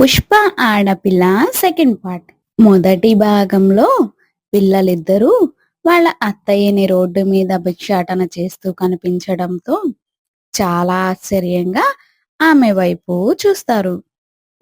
పుష్ప ఆడపిల్ల second part. మొదటి భాగంలో పిల్లలిద్దరూ వాళ్ళ అత్తయ్యని రోడ్డు మీద భిక్షాటన చేస్తూ కనిపించడంతో చాలా ఆశ్చర్యంగా ఆమె వైపు చూస్తారు.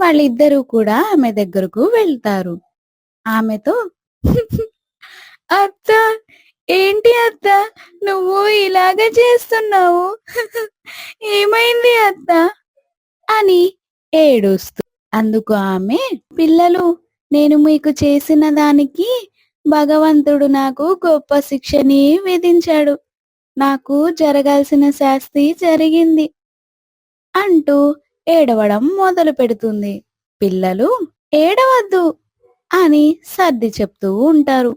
వాళ్ళిద్దరూ కూడా ఆమె దగ్గరకు వెళ్తారు. ఆమెతో అత్త ఏంటి అత్త? నువ్వు ఇలాగ చేస్తున్నావు? ఏమైంది అత్త? అని ఏడుస్తూ అందుకు ఆమె పిల్లలు నేను మీకు చేసిన దానికి భగవంతుడు నాకు గొప్ప శిక్షని విధించాడు. నాకు జరగాల్సిన శాస్తి జరిగింది అంటూ ఏడవడం మొదలు పెడుతుంది. పిల్లలు ఏడవద్దు అని సర్ది చెప్తూ ఉంటారు.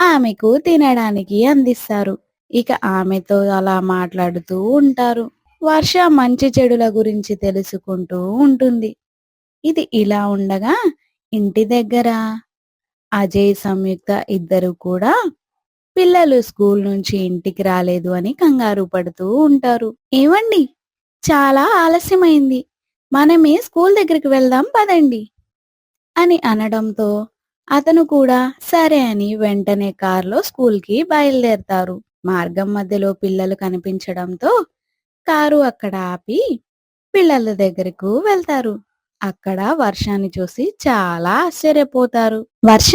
ఆమెకు తినడానికి అందిస్తారు. ఇక ఆమెతో అలా మాట్లాడుతూ ఉంటారు. వర్ష మంచి చెడుల గురించి తెలుసుకుంటూ ఉంటుంది. ఇది ఇలా ఉండగా ఇంటి దగ్గర అజయ్ సంయుక్త ఇద్దరు కూడా పిల్లలు స్కూల్ నుంచి ఇంటికి రాలేదు అని కంగారు పడుతూ ఉంటారు. ఏమండి? చాలా ఆలస్యమైంది. మనమే స్కూల్ దగ్గరికి వెళ్దాం పదండి అని అనడంతో అతను కూడా సరే అని వెంటనే కారులో స్కూల్కి బయలుదేరతారు. మార్గం మధ్యలో పిల్లలు కనిపించడంతో కారు అక్కడ ఆపి పిల్లల దగ్గరకు వెళ్తారు. అక్కడ వర్షాన్ని చూసి చాలా ఆశ్చర్యపోతారు. వర్ష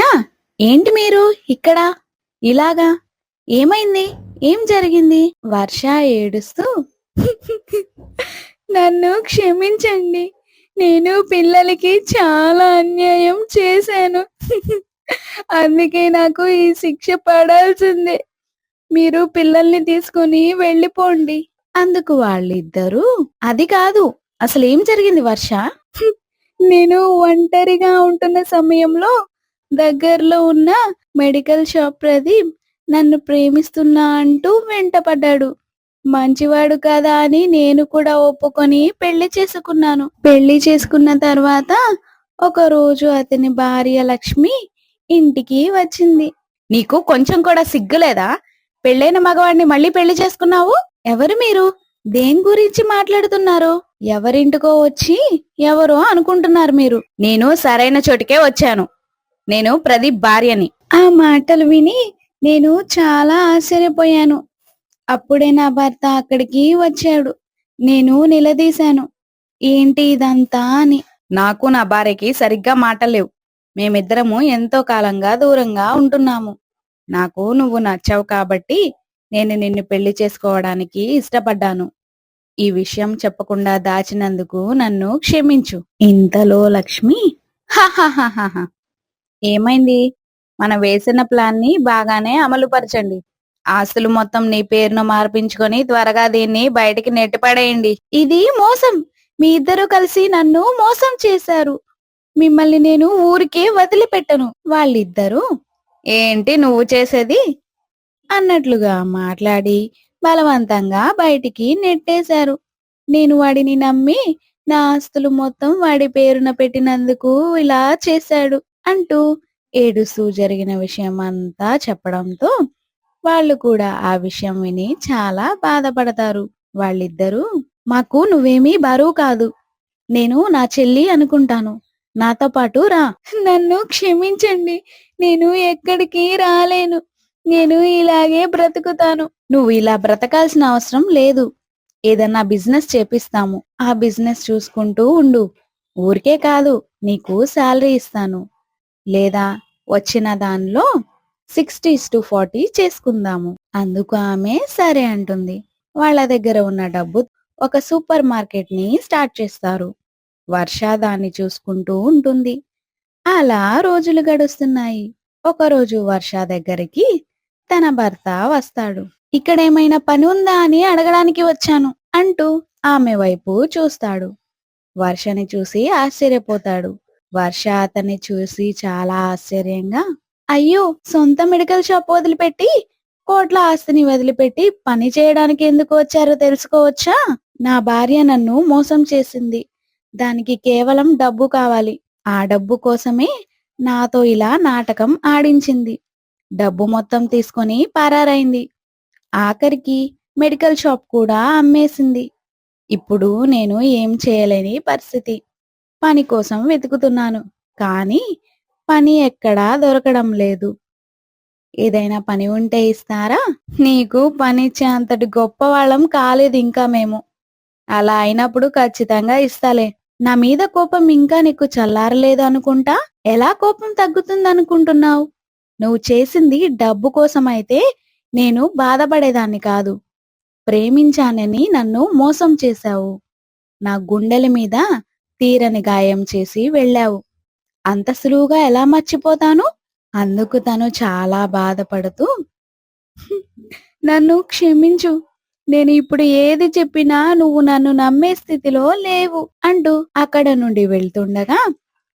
ఏంటి మీరు ఇక్కడ? ఇలాగా? ఏమైంది? ఏం జరిగింది? వర్ష ఏడుస్తూ నన్ను క్షమించండి. నేను పిల్లలకి చాలా అన్యాయం చేశాను. అందుకే నాకు ఈ శిక్ష పడాల్సిందే. మీరు పిల్లల్ని తీసుకుని వెళ్ళిపోండి. అందుకు వాళ్ళిద్దరూ అది కాదు అసలు ఏం జరిగింది వర్ష? నేను ఒంటరిగా ఉంటున్న సమయంలో దగ్గరలో ఉన్న మెడికల్ షాప్ ప్రదీప్ నన్ను ప్రేమిస్తున్నా అంటూ వెంటపడ్డాడు. మంచివాడు కదా అని నేను కూడా ఒప్పుకొని పెళ్ళి చేసుకున్నాను. పెళ్ళి చేసుకున్న తర్వాత ఒక రోజు అతని భార్య లక్ష్మి ఇంటికి వచ్చింది. నీకు కొంచెం కూడా సిగ్గులేదా? పెళ్ళైన మగవాడిని మళ్ళీ పెళ్ళి చేసుకున్నావు? ఎవరు మీరు? దేని గురించి మాట్లాడుతున్నారు? ఎవరింటికో వచ్చి ఎవరో అనుకుంటున్నారు మీరు. నేను సరైన చోటికే వచ్చాను. నేను ప్రదీప్ భార్యని. ఆ మాటలు విని నేను చాలా ఆశ్చర్యపోయాను. అప్పుడే నా భర్త అక్కడికి వచ్చాడు. నేను నిలదీశాను. ఏంటి ఇదంతా అని. నాకు నా భార్యకి సరిగ్గా మాటలేవు. మేమిద్దరము ఎంతో కాలంగా దూరంగా ఉంటున్నాము. నాకు నువ్వు నచ్చావు కాబట్టి నేను నిన్ను పెళ్ళి చేసుకోవడానికి ఇష్టపడ్డాను. ఈ విషయం చెప్పకుండా దాచినందుకు నన్ను క్షమించు. ఇంతలో లక్ష్మి ఏమైంది? మన వేసిన ప్లాన్ని బాగానే అమలుపరచండి. ఆస్తులు మొత్తం నీ పేరును మార్పించుకొని త్వరగా దీన్ని బయటికి నెట్టిపడేయండి. ఇది మోసం. మీ ఇద్దరు కలిసి నన్ను మోసం చేశారు. మిమ్మల్ని నేను ఊరికే వదిలిపెట్టను. వాళ్ళిద్దరూ? ఏంటి నువ్వు చేసేది? అన్నట్లుగా మాట్లాడి బలవంతంగా బయటికి నెట్టేశారు. నేను వాడిని నమ్మి నా ఆస్తులు మొత్తం వాడి పేరున పెట్టినందుకు ఇలా చేశాడు అంటూ ఏడుస్తూ జరిగిన విషయం అంతా చెప్పడంతో వాళ్ళు కూడా ఆ విషయం విని చాలా బాధపడతారు. వాళ్ళిద్దరూ మాకు నువ్వేమీ బరువు కాదు. నేను నా చెల్లి అనుకుంటాను. నాతో పాటు రా. నన్ను క్షమించండి. నేను ఎక్కడికి రాలేను. నేను ఇలాగే బ్రతుకుతాను. నువ్వు ఇలా బ్రతకాల్సిన అవసరం లేదు. ఏదన్నా బిజినెస్ చేపిస్తాము. ఆ బిజినెస్ చూసుకుంటూ ఉండు. ఊరికే కాదు నీకు శాలరీ ఇస్తాను. లేదా వచ్చిన దానిలో సిక్స్టీస్ టు ఫార్టీ చేసుకుందాము. అందుకు ఆమె సరే అంటుంది. వాళ్ళ దగ్గర ఉన్న డబ్బు ఒక సూపర్ మార్కెట్ని స్టార్ట్ చేస్తారు. వర్ష దాన్ని చూసుకుంటూ ఉంటుంది. అలా రోజులు గడుస్తున్నాయి. ఒకరోజు వర్ష దగ్గరికి తన భర్త వస్తాడు. ఇక్కడేమైనా పని ఉందా అని అడగడానికి వచ్చాను అంటూ ఆమె వైపు చూస్తాడు. వర్షని చూసి ఆశ్చర్యపోతాడు. వర్ష అతన్ని చూసి చాలా ఆశ్చర్యంగా అయ్యో సొంత మెడికల్ షాప్ వదిలిపెట్టి కోట్ల ఆస్తిని వదిలిపెట్టి పని చేయడానికి ఎందుకు వచ్చారో తెలుసుకోవచ్చా? నా భార్య నన్ను మోసం చేసింది. దానికి కేవలం డబ్బు కావాలి. ఆ డబ్బు కోసమే నాతో ఇలా నాటకం ఆడించింది. డబ్బు మొత్తం తీసుకొని పరారైంది. ఆఖరికి మెడికల్ షాప్ కూడా అమ్మేసింది. ఇప్పుడు నేను ఏం చేయలేని పరిస్థితి. పని కోసం వెతుకుతున్నాను. కానీ పని ఎక్కడా దొరకడం లేదు. ఏదైనా పని ఉంటే ఇస్తారా? నీకు పనిచ్చే అంతటి గొప్ప వాళ్ళం కాలేదు ఇంకా మేము. అలా అయినప్పుడు ఖచ్చితంగా ఇస్తాలే. నా మీద కోపం ఇంకా నీకు చల్లారలేదు అనుకుంటా? ఎలా కోపం తగ్గుతుంది అనుకుంటున్నావు నువ్వు చేసింది డబ్బు కోసమైతే నేను బాధపడేదాన్ని కాదు. ప్రేమించానని నన్ను మోసం చేశావు. నా గుండెల మీద తీరని గాయం చేసి వెళ్ళావు. అంత సులువుగా ఎలా మర్చిపోతాను? అందుకు తను చాలా బాధపడుతూ నన్ను క్షమించు. నేను ఇప్పుడు ఏది చెప్పినా నువ్వు నన్ను నమ్మే స్థితిలో లేవు అంటూ అక్కడ నుండి వెళ్తుండగా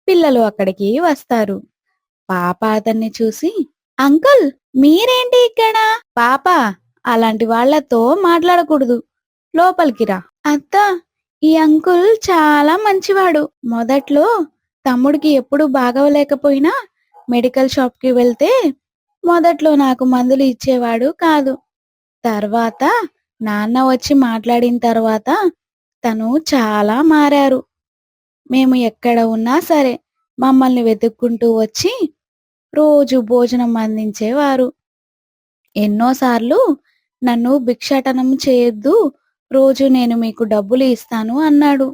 పిల్లలు అక్కడికి వస్తారు. పాప అతన్ని చూసి అంకుల్ మీరేంటి ఇక్కడ? పాప అలాంటి వాళ్ళతో మాట్లాడకూడదు. లోపలికి రా. అత్త ఈ అంకుల్ చాలా మంచివాడు. మొదట్లో తమ్ముడికి ఎప్పుడు బాగవలేకపోయినా మెడికల్ షాప్కి వెళ్తే మొదట్లో నాకు మందులు ఇచ్చేవాడు కాదు. తర్వాత నాన్న వచ్చి మాట్లాడిన తర్వాత తను చాలా మారారు. మేము ఎక్కడ ఉన్నా సరే మమ్మల్ని వెతుక్కుంటూ వచ్చి రోజు భోజనం అందించేవారు. ఎన్నోసార్లు నన్ను భిక్షాటనం చేయొద్దు రోజు నేను మీకు డబ్బులు ఇస్తాను అన్నాడు.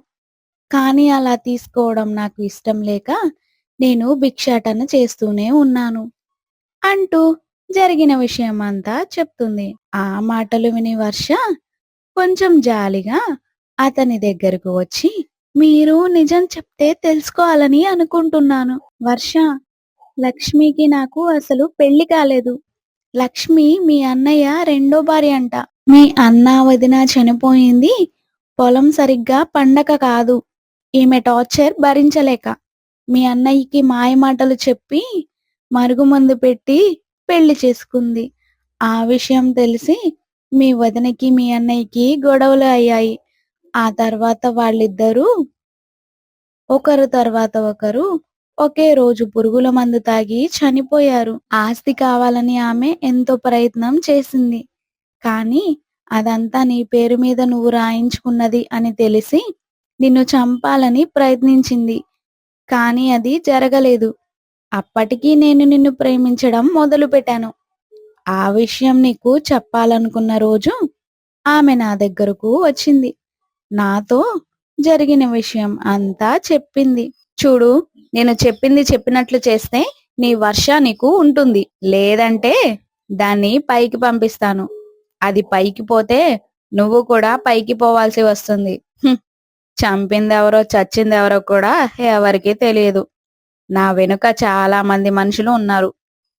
కానీ అలా తీసుకోవడం నాకు ఇష్టం లేక నేను భిక్షాటన చేస్తూనే ఉన్నాను. అంటూ జరిగిన విషయం అంతా చెప్తుంది. ఆ మాటలు విని వర్ష కొంచెం జాలిగా అతని దగ్గరకు వచ్చి మీరు నిజం చెప్తే తెలుసుకోవాలని అనుకుంటున్నాను. వర్ష లక్ష్మికి నాకు అసలు పెళ్ళి కాలేదు. లక్ష్మి మీ అన్నయ్య రెండో భార్య అంట. మీ అన్న వదిన చనిపోయింది. పొలం సరిగ్గా పండగ కాదు. ఈమె టార్చర్ భరించలేక. మీ అన్నయ్యకి మాయ మాటలు చెప్పి మరుగుమందు పెట్టి పెళ్ళి చేసుకుంది. ఆ విషయం తెలిసి మీ వదినకి మీ అన్నయ్యకి గొడవలు అయ్యాయి. ఆ తర్వాత వాళ్ళిద్దరూ ఒకరు తర్వాత ఒకరు ఒకే రోజు పురుగుల మందు తాగి చనిపోయారు. ఆస్తి కావాలని ఆమె ఎంతో ప్రయత్నం చేసింది. కానీ అదంతా నీ పేరు మీద నువ్వు రాయించుకున్నది అని తెలిసి నిన్ను చంపాలని ప్రయత్నించింది. కానీ అది జరగలేదు. అప్పటికీ నేను నిన్ను ప్రేమించడం మొదలుపెట్టాను. ఆ విషయం నీకు చెప్పాలనుకున్న రోజు ఆమె నా దగ్గరకు వచ్చింది. నాతో జరిగిన విషయం అంతా చెప్పింది. చూడు నేను చెప్పింది చెప్పినట్లు చేస్తే నీ వర్ష నీకు ఉంటుంది. లేదంటే దాన్ని పైకి పంపిస్తాను. అది పైకి పోతే నువ్వు కూడా పైకి పోవాల్సి వస్తుంది. హ్మ్. చంపిందెవరో చచ్చిందెవరో కూడా ఎవరికీ తెలియదు. నా వెనుక చాలా మంది మనుషులు ఉన్నారు.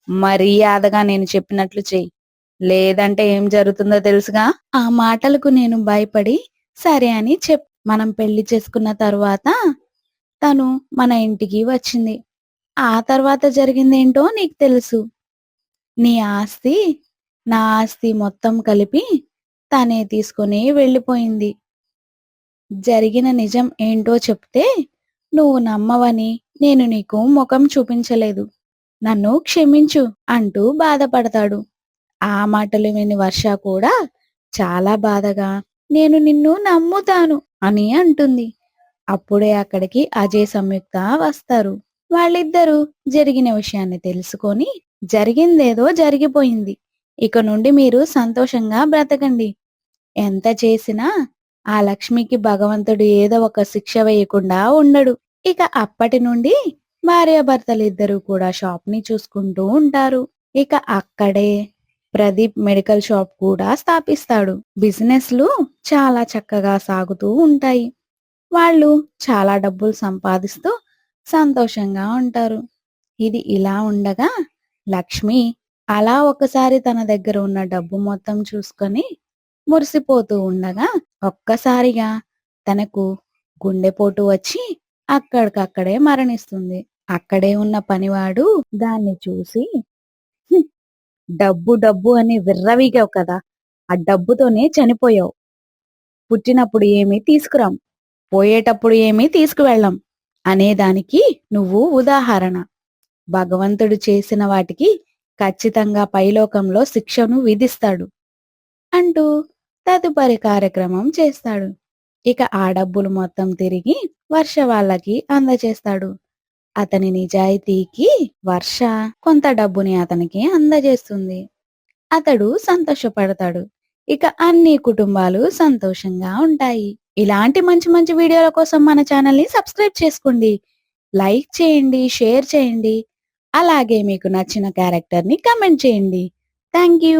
మర్యాదగా నేను చెప్పినట్లు చెయ్యి. లేదంటే ఏం జరుగుతుందో తెలుసుగా? ఆ మాటలకు నేను భయపడి సరే అని చెప్ మనం పెళ్ళి చేసుకున్న తరువాత తను మన ఇంటికి వచ్చింది. ఆ తర్వాత జరిగిందేంటో నీకు తెలుసు. నీ ఆస్తి నా ఆస్తి మొత్తం కలిపి తనే తీసుకుని వెళ్ళిపోయింది. జరిగిన నిజం ఏంటో చెప్తే నువ్వు నమ్మవని నేను నీకు ముఖం చూపించలేదు. నన్ను క్షమించు అంటూ బాధపడతాడు. ఆ మాటలు విని వర్ష కూడా చాలా బాధగా నేను నిన్ను నమ్ముతాను అని అంటుంది. అప్పుడే అక్కడికి అజయ్ సంయుక్త వస్తారు. వాళ్ళిద్దరూ జరిగిన విషయాన్ని తెలుసుకొని జరిగిందేదో జరిగిపోయింది. ఇక నుండి మీరు సంతోషంగా బ్రతకండి. ఎంత చేసినా ఆ లక్ష్మికి భగవంతుడు ఏదో ఒక శిక్ష వేయకుండా ఉండడు. ఇక అప్పటి నుండి భార్యాభర్తలిద్దరూ కూడా షాప్ని చూసుకుంటూ ఉంటారు. ఇక అక్కడే ప్రదీప్ మెడికల్ షాప్ కూడా స్థాపిస్తాడు. బిజినెస్లు చాలా చక్కగా సాగుతూ ఉంటాయి. వాళ్ళు చాలా డబ్బులు సంపాదిస్తూ సంతోషంగా ఉంటారు. ఇది ఇలా ఉండగా లక్ష్మి అలా ఒకసారి తన దగ్గర ఉన్న డబ్బు మొత్తం చూసుకొని మురిసిపోతూ ఉండగా ఒక్కసారిగా తనకు గుండెపోటు వచ్చి అక్కడికక్కడే మరణిస్తుంది. అక్కడే ఉన్న పనివాడు దాన్ని చూసి డబ్బు డబ్బు అని విర్రవీగావు కదా. ఆ డబ్బుతోనే చనిపోయావు. పుట్టినప్పుడు ఏమీ తీసుకురాం. పోయేటప్పుడు ఏమీ తీసుకువెళ్ళం అనేదానికి నువ్వు ఉదాహరణ. భగవంతుడు చేసిన వాటికి ఖచ్చితంగా పైలోకంలో శిక్షను విధిస్తాడు. అంటూ తదుపరి కార్యక్రమం చేస్తాడు. ఇక ఆ డబ్బులు మొత్తం తిరిగి వర్ష వాళ్ళకి అందజేస్తాడు. అతని నిజాయితీకి వర్ష కొంత డబ్బుని అతనికి అందజేస్తుంది. అతడు సంతోషపడతాడు. ఇక అన్ని కుటుంబాలు సంతోషంగా ఉంటాయి. ఇలాంటి మంచి మంచి వీడియోల కోసం మన ఛానల్ని సబ్స్క్రైబ్ చేసుకోండి. లైక్ చేయండి షేర్ చేయండి. అలాగే మీకు నచ్చిన క్యారెక్టర్ని కమెంట్ చేయండి. Thank you